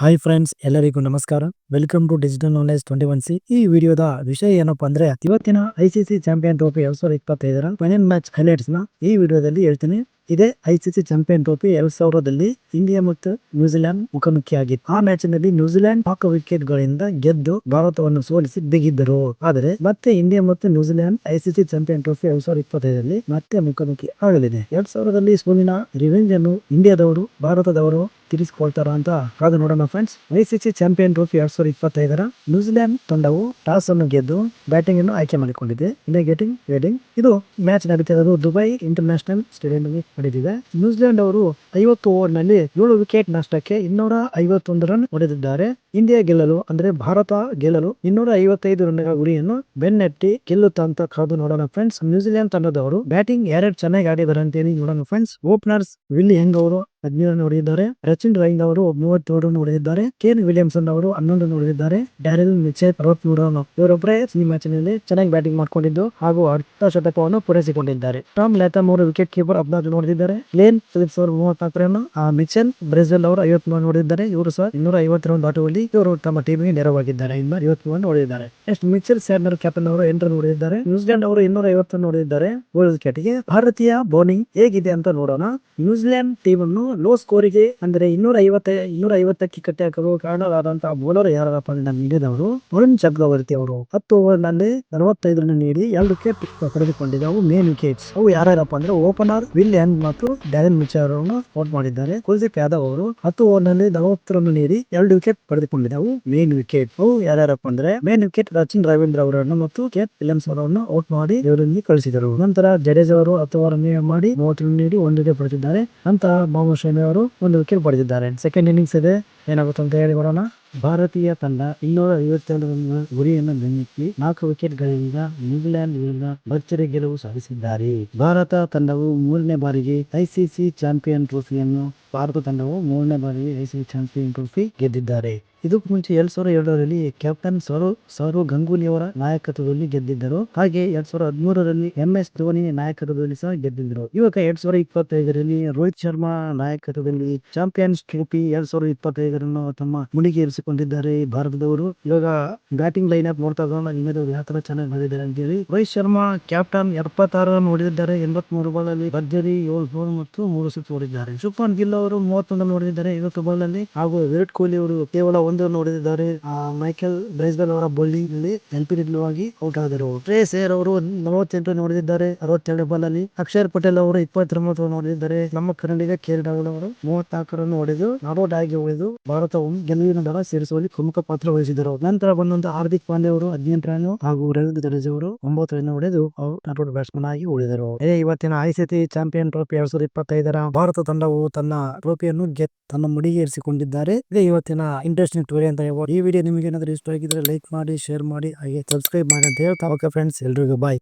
Hi friends ಎಲ್ಲರಿಗೂ ನಮಸ್ಕಾರ. Welcome to digital knowledge twenty one C ಈ ವಿಡಿಯೋದ ವಿಷಯ ಏನಪ್ಪಾ ಅಂದ್ರೆ ಇವತ್ತಿನ ಐಸಿಸಿ ಚಾಂಪಿಯನ್ ಟ್ರೋಫಿ ಎರಡ್ ಸಾವಿರದ ಇಪ್ಪತ್ತೈದರ ಫೈನಲ್ ಮ್ಯಾಚ್ ಹೈಲೈಟ್ಸ್ನ ಈ ವಿಡಿಯೋದಲ್ಲಿ ಹೇಳ್ತೀನಿ. ಇದೇ ಐಸಿಸಿ ಚಾಂಪಿಯನ್ ಟ್ರೋಫಿ ಎರಡ್ ಸಾವಿರದಲ್ಲಿ ಇಂಡಿಯಾ ಮತ್ತು ನ್ಯೂಜಿಲೆಂಡ್ ಮುಖಾಮುಖಿಯಾಗಿತ್ತು. ಆ ಮ್ಯಾಚ್ನಲ್ಲಿ ನ್ಯೂಜಿಲೆಂಡ್ ಪಾಕ ವಿಕೆಟ್ ಗಳಿಂದ ಗೆದ್ದು ಭಾರತವನ್ನು ಸೋಲಿಸಿ ಬಿಗಿದ್ದರು. ಆದರೆ ಮತ್ತೆ ಇಂಡಿಯಾ ಮತ್ತು ನ್ಯೂಜಿಲೆಂಡ್ ಐಸಿಸಿ ಚಾಂಪಿಯನ್ ಟ್ರೋಫಿ ಎರಡ್ ಸಾವಿರದ ಇಪ್ಪತ್ತೈದರಲ್ಲಿ ಮತ್ತೆ ಮುಖಾಮುಖಿ ಆಗಲಿದೆ. ಎರಡ್ ಸಾವಿರದಲ್ಲಿ ಸೋಲಿನ ರಿವೆಂಜ್ ಅನ್ನು ಇಂಡಿಯಾದವರು, ಭಾರತದವರು ತೀರಿಸಿಕೊಳ್ತಾರ ಅಂತ ಕಾದು ನೋಡೋಣ ಫ್ರೆಂಡ್ಸ್. ಐಸಿಸಿ ಚಾಂಪಿಯನ್ ಟ್ರೋಫಿ ಎರಡ್ ಸಾವಿರದ ಇಪ್ಪತ್ತೈದರ ನ್ಯೂಜಿಲೆಂಡ್ ತಂಡವು ಟಾಸ್ ಅನ್ನು ಗೆದ್ದು ಬ್ಯಾಟಿಂಗ್ ಅನ್ನು ಆಯ್ಕೆ ಮಾಡಿಕೊಂಡಿದೆ. ಇಂಡಿಯಾ ಗೆಟಿಂಗ್ ವೇಟಿಂಗ್ ಇದು ಮ್ಯಾಚ್ ನಡೀತಿರೋದು ದುಬೈ ಇಂಟರ್ನ್ಯಾಷನಲ್ ಸ್ಟೇಡಿಯಂ ನಡೆದಿದೆ. ನ್ಯೂಜಿಲೆಂಡ್ ಅವರು ಐವತ್ತು ಓವರ್ನಲ್ಲಿ ಏಳು ವಿಕೆಟ್ ನಷ್ಟಕ್ಕೆ ಇನ್ನೂರ ಐವತ್ತೊಂದು ರನ್ ಹೊಡೆದಿದ್ದಾರೆ. ಇಂಡಿಯಾ ಗೆಲ್ಲಲು ಅಂದ್ರೆ ಭಾರತ ಗೆಲ್ಲಲು ಇನ್ನೂರ ಐವತ್ತೈದು ರನ್ ಗುರಿಯನ್ನು ಬೆನ್ನಟ್ಟಿ ಗೆಲ್ಲುತ್ತಾ ಅಂತ ಕಾದು ನೋಡೋಣ ಫ್ರೆಂಡ್ಸ್ ನ್ಯೂಜಿಲೆಂಡ್ ತಂಡದವರು ಬ್ಯಾಟಿಂಗ್ ಎರಡು ಚೆನ್ನಾಗಿ ಆಡಿದಾರೆ ಅಂತೇಳಿ ನೋಡೋಣ ಫ್ರೆಂಡ್ಸ್ ಓಪನರ್ಸ್ ವಿಲ್ಲಿ ಹೆಂಗ್ ಅವರು ಹದಿನೇಳು ರನ್ ಹೊಡೆದಿದ್ದಾರೆ ರಚಿನ್ ರೈನ್ ಅವರು ಮೂವತ್ತೇಳು ರನ್ ಹೊಡೆದಿದ್ದಾರೆ ಕೇನ್ ವಿಲಿಯಮ್ಸನ್ ಅವರು ಹನ್ನೊಂದು ಹೊಡೆದಿದ್ದಾರೆ ಡ್ಯಾರಿಲ್ ಮಿಚೆಲ್ ಅರವತ್ಮೂರು ರನ್ ಇವರೊಬ್ಬರೇ ಈ ಮ್ಯಾಚ್ನಲ್ಲಿ ಚೆನ್ನಾಗಿ ಬ್ಯಾಟಿಂಗ್ ಮಾಡಿಕೊಂಡಿದ್ದು ಹಾಗೂ ಅರ್ಧ ಶತಕವನ್ನು ಪೂರೈಸಿಕೊಂಡಿದ್ದಾರೆ. ಟಾಮ್ ಲ್ಯಾಥಮ್ ಅವರು ವಿಕೆಟ್ ಕೀಪರ್ ರನ್ ಹೊಡೆದಿದ್ದಾರೆ ಲೇನ್ ಫಿಲಿಪ್ಸ್ ಅವರು ಮೂವತ್ನಾಲ್ಕು ರನ್ ಮಿಚೆಲ್ ಬ್ರೆಜಿಲ್ ಅವರು ಐವತ್ತು ರನ್ ಹೊಡೆದಿದ್ದಾರೆ ಇವರು ಸಹ ಇನ್ನೂರ ಐವತ್ತು ರನ್ ದಾಟುವಲ್ಲಿ ಇವರು ತಮ್ಮ ಟೀಮಿಗೆ ನೆರವಾಗಿದ್ದಾರೆ. ಇನ್ನೂರ ಐವತ್ಮೂರು ರನ್ ಹೊಡೆದಿದ್ದಾರೆ ನೆಕ್ಸ್ಟ್ ಮಿಚೆಲ್ ಸ್ಯಾಡ್ನರ್ ಕ್ಯಾಪ್ಟನ್ ಅವರು ಎಂಟು ರನ್ ಹೊಡೆದಿದ್ದಾರೆ ನ್ಯೂಜಿಲೆಂಡ್ ಅವರು ಇನ್ನೂರ ಐವತ್ತು ರನ್ ಹೊಡೆದಿದ್ದಾರೆ ವಿಕೆಟ್ಗೆ ಭಾರತೀಯ ಬೌಲಿಂಗ್ ಹೇಗಿದೆ ಅಂತ ನೋಡೋಣ. ನ್ಯೂಜಿಲೆಂಡ್ ಟೀಮ್ ಅನ್ನು ಲೋ ಸ್ಕೋರಿಗೆ ಅಂದ್ರೆ ಇನ್ನೂರ ಐವತ್ತ ಇನ್ನೂರ ಐವತ್ತಕ್ಕೆ ಕಟ್ಟಿ ಹಾಕಲು ಕಾರಣರಾದಂತಹ ಬೌಲರ್ ಯಾರಪ್ಪ ಇಂಡಿಯಾದವರು ವರುಣ್ ಚಕ್ರವರ್ತಿ ಅವರು. ಹತ್ತು ಓವರ್ನಲ್ಲಿ ರನ್ ನೀಡಿ ಎರಡು ವಿಕೆಟ್ ಪಡೆದುಕೊಂಡಿದ್ದವು ಮೇನ್ ವಿಕೆಟ್ಸ್ ಅವು ಯಾರ್ಯಾರಪ್ಪ ಅಂದ್ರೆ ಓಪನರ್ ವಿಲಿಯನ್ ಮತ್ತು ಡ್ಯಾನ್ ಮಿಚರ್ ಅವರನ್ನು ಔಟ್ ಮಾಡಿದ್ದಾರೆ. ಕುಲದೀಪ್ ಯಾದವ್ ಅವರು ಹತ್ತು ಓವರ್ನಲ್ಲಿ ನಲವತ್ತು ರನ್ ನೀಡಿ ಎರಡು ವಿಕೆಟ್ ಪಡೆದುಕೊಂಡಿದ್ದವು ಮೇನ್ ವಿಕೆಟ್ ಅವು ಯಾರ್ಯಾರಪ್ಪ ಅಂದ್ರೆ ಮೇನ್ ವಿಕೆಟ್ ರಚಿನ್ ರವೀಂದ್ರ ಅವರನ್ನು ಮತ್ತು ಕೆ ವಿಲಿಯಮ್ಸ್ ಅವರನ್ನು ಔಟ್ ಮಾಡಿ ಇವರಲ್ಲಿ ಕಳಿಸಿದರು. ನಂತರ ಜಡೇಜ್ ಅವರು ಹತ್ತು ಓವರ್ ಮಾಡಿ ಮೂವತ್ತರನ್ನು ರನ್ ನೀಡಿ ಒಂದು ವಿಕೆಟ್ ಪಡೆದಿದ್ದಾರೆ. ನಂತರ ಮೊಹಮ್ಮದ್ ಶಮಿ ಅವರು ಒಂದು ವಿಕೆಟ್ ಪಡೆದಿದ್ದಾರೆ. ಸೆಕೆಂಡ್ ಇನ್ನಿಂಗ್ಸ್ ಇದೆ. ಏನಾಗುತ್ತೆ ಅಂತ ಹೇಳಿ ಕೊಡೋಣ ಭಾರತೀಯ ತಂಡ ಇನ್ನೂರ ಐವತ್ತೆರಡು ರನ್ ಗುರಿಯನ್ನು ನಿರ್ಮಿಸಿ ನಾಲ್ಕು ವಿಕೆಟ್ಗಳಿಂದ ನ್ಯೂಜಿಲೆಂಡ್ ವಿರುದ್ಧ ಭರ್ಜರಿ ಗೆಲುವು ಸಾಧಿಸಿದ್ದಾರೆ. ಭಾರತ ತಂಡವು ಮೂರನೇ ಬಾರಿಗೆ ಐಸಿಸಿ ಚಾಂಪಿಯನ್ ಟ್ರೋಫಿಯನ್ನು ಭಾರತ ತಂಡವು ಮೂರನೇ ಬಾರಿ ಐಸಿಸಿ ಚಾಂಪಿಯನ್ ಟ್ರೋಫಿ ಗೆದ್ದಿದ್ದಾರೆ. ಇದಕ್ಕೂ ಮುಂಚೆ ಎರಡ್ ಸಾವಿರದ ಎರಡರಲ್ಲಿ ಕ್ಯಾಪ್ಟನ್ ಸೌರವ್ ಸೌರವ್ ಗಂಗೂಲಿ ಅವರ ನಾಯಕತ್ವದಲ್ಲಿ ಗೆದ್ದಿದ್ದರು. ಹಾಗೆ ಎರಡ್ ಸಾವಿರದ ಹದಿಮೂರರಲ್ಲಿ ಎಂ ಎಸ್ ಧೋನಿ ನಾಯಕತ್ವದಲ್ಲಿ ಸಹ ಗೆದ್ದಿದ್ದರು. ಇವಾಗ ಎರಡ್ ಸಾವಿರದ ಇಪ್ಪತ್ತೈದರಲ್ಲಿ ರೋಹಿತ್ ಶರ್ಮಾ ನಾಯಕತ್ವದಲ್ಲಿ ಚಾಂಪಿಯನ್ಸ್ ಟ್ರೋಫಿ ಎರಡ್ ಸಾವಿರದ ಇಪ್ಪತ್ತೈದರನ್ನು ತಮ್ಮ ಮುಡಿಗೇರಿಸಿಕೊಂಡಿದ್ದಾರೆ ಭಾರತದವರು. ಇವಾಗ ಬ್ಯಾಟಿಂಗ್ ಲೈನ್ ಅಪ್ ನೋಡ್ತಾ ಇದ್ದಾರೆ ಯಾವ ತರ ಚೆನ್ನಾಗಿ ಬಂದಿದ್ದಾರೆ ಅಂತ ಹೇಳಿ ರೋಹಿತ್ ಶರ್ಮಾ ಕ್ಯಾಪ್ಟನ್ ಎಪ್ಪತ್ತಾರು ಹೊಡೆದಿದ್ದಾರೆ ಹೊಡೆದಿದ್ದಾರೆ ಎಂಬತ್ಮೂರು ಬಾಲ್ ಅಲ್ಲಿ ಭರ್ಜರಿ ಏಳು ಗೋಲ್ ಮತ್ತು ಮೂರು ಸಿಕ್ಸ್ ಹೊಡೆದಿದ್ದಾರೆ. ಶುಭ್ಮನ್ ಗಿಲ್ ಮೂವತ್ತೊಂದು ನೋಡಿದ್ದಾರೆ. ಹೊಡೆದಿದ್ದಾರೆ ಇವತ್ತು ಬಾಲ್ ಅಲ್ಲಿ ಹಾಗೂ ವಿರಾಟ್ ಕೊಹ್ಲಿ ಅವರು ಕೇವಲ ಒಂದು ನೋಡಿದ್ದಾರೆ. ಮೈಕೆಲ್ ಬ್ರೈಸ್ಬೆಲ್ ಅವರ ಬೌಲಿಂಗ್ನಲ್ಲಿ ನೆನಪಿನಿಂದವಾಗಿ ಔಟ್ ಆದರು ಶ್ರೇಯಸ್ ಅವರು ನಲವತ್ತೆಂಟು ಹೊಡೆದಿದ್ದಾರೆ ಅರವತ್ತೆರಡು ಬಾಲ್ ಅಲ್ಲಿ ಅಕ್ಷರ್ ಪಟೇಲ್ ಅವರು ಇಪ್ಪತ್ತೊಂಬತ್ತು ಹೊಡೆದಿದ್ದಾರೆ ನಮ್ಮ ಕನ್ನಡಿಗ ಕೆ. ರಾಹುಲ್ ಅವರು ಮೂವತ್ನಾಲ್ಕು ರನ್ ಹೊಡೆದು ನಾಟ್ ಆಗಿ ಉಳಿದು ಭಾರತವು ಗೆಲುವಿನ ದಳ ಸೇರಿಸುವಲ್ಲಿ ಪ್ರಮುಖ ಪಾತ್ರ ವಹಿಸಿದರು. ನಂತರ ಬಂದಂತ ಹಾರ್ದಿಕ್ ಪಾಂಡೆ ಅವರು ಹದಿನೆಂಟು ರನ್ ಹಾಗೂ ರವೀಂದ್ರ ಜಡೇಜಾ ಅವರು ಒಂಬತ್ತು ರನ್ ಹೊಡೆದು ಅವರು ಬ್ಯಾಟ್ಸ್ಮನ್ ಆಗಿ ಉಳಿದರು. ಇವತ್ತಿನ ಐಸಿಸಿ ಚಾಂಪಿಯನ್ ಟ್ರೋಫಿ ಎರಡ್ ಸಾವಿರದ ಇಪ್ಪತ್ತೈದರ ಭಾರತ ತಂಡವು ತನ್ನ ಟ್ರೋಫಿಯನ್ನು ಗೆತ್ ತನ್ನ ಮುಡಿಗೇರಿಸಿಕೊಂಡಿದ್ದಾರೆ ಇದೇ ಇವತ್ತಿನ ಇಂಟ್ರೆಸ್ಟಿಂಗ್ ಸ್ಟೋರಿ ಅಂತ ಹೇಳ್ಬೋದು. ಈ ವಿಡಿಯೋ ನಿಮಗೆ ಏನಾದರೂ ಇಷ್ಟ ಆಗಿದ್ರೆ ಲೈಕ್ ಮಾಡಿ, ಶೇರ್ ಮಾಡಿ, ಹಾಗೆ ಸಬ್ಸ್ಕ್ರೈಬ್ ಮಾಡಿ ಅಂತ ಹೇಳ್ತಾ ಓಕೆ ಫ್ರೆಂಡ್ಸ್. ಎಲ್ರಿಗೂ ಬಾಯ್.